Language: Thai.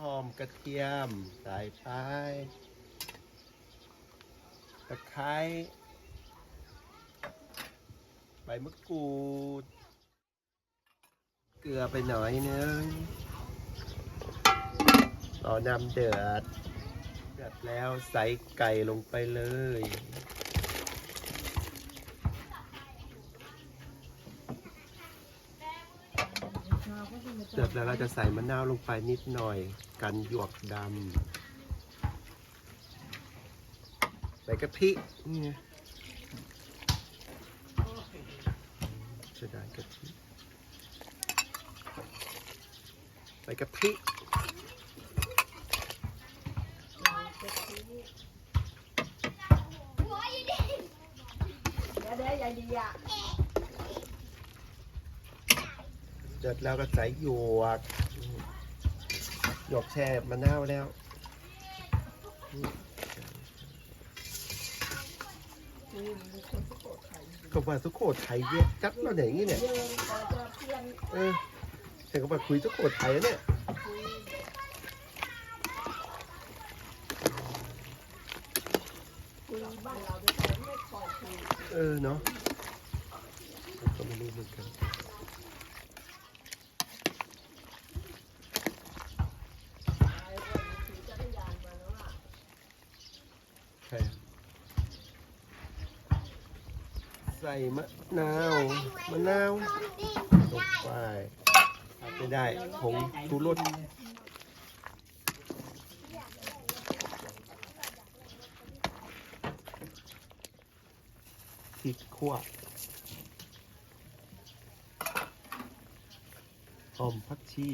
หอมกระเทียมใส่ไปตะไคร้ใบมะกรูด เกลือไปหน่อยนึงรอน้ำเดือด เดือดแล้วใส่ไก่ลงไปเลย เดือดแล้วเราจะใส่มะนาวลงไปนิดหน่อย กันหยวกดำใส่กะทินี่ไงจะได้กะทิใส่กะทิเดี๋ยวเดี๋ยวยายดีอะ เดือดแล้วก็ใส่หยวก หยวกแช่มะนาวแล้วก็ว่าสุโขทัยเยอะจัดเราอย่างนี้เนี่ยเออฉันก็มาคุยสุโขทัยเนี่ยเออเนาะก็ไม่รู้เหมือนกัน ไอ้คนขี่จักรยานมาแล้วอะ ใช่ใส่มะนาวมะนาวลงไปไม่ได้ผงชูรสพริกขั่วหอมผักชี